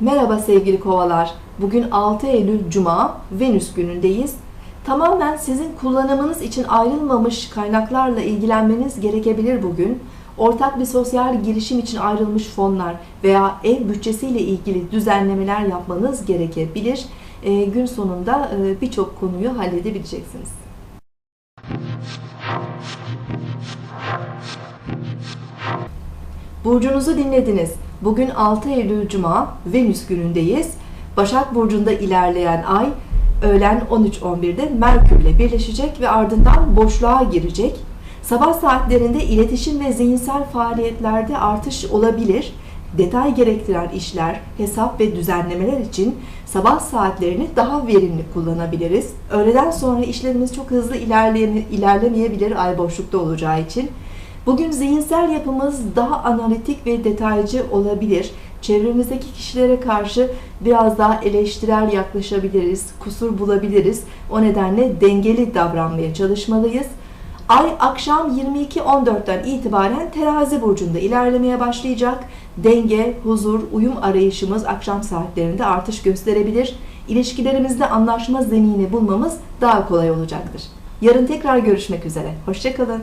Merhaba sevgili kovalar. Bugün 6 Eylül Cuma, Venüs günündeyiz. Tamamen sizin kullanımınız için ayrılmamış kaynaklarla ilgilenmeniz gerekebilir bugün. Ortak bir sosyal girişim için ayrılmış fonlar veya ev bütçesiyle ilgili düzenlemeler yapmanız gerekebilir. Ee, gün sonunda e, birçok konuyu halledebileceksiniz. Burcunuzu dinlediniz. Bugün 6 Eylül Cuma, Venüs günündeyiz. Başak Burcu'nda ilerleyen ay öğlen 13.11'de Merkür'le birleşecek ve ardından boşluğa girecek. Sabah saatlerinde iletişim ve zihinsel faaliyetlerde artış olabilir. Detay gerektiren işler, hesap ve düzenlemeler için sabah saatlerini daha verimli kullanabiliriz. Öğleden sonra işlerimiz çok hızlı ilerlemeyebilir ay boşlukta olacağı için. Bugün zihinsel yapımız daha analitik ve detaycı olabilir. Çevremizdeki kişilere karşı biraz daha eleştirel yaklaşabiliriz, kusur bulabiliriz. O nedenle dengeli davranmaya çalışmalıyız. Ay akşam 22.14'ten itibaren terazi burcunda ilerlemeye başlayacak. Denge, huzur, uyum arayışımız akşam saatlerinde artış gösterebilir. İlişkilerimizde anlaşma zemini bulmamız daha kolay olacaktır. Yarın tekrar görüşmek üzere. Hoşçakalın.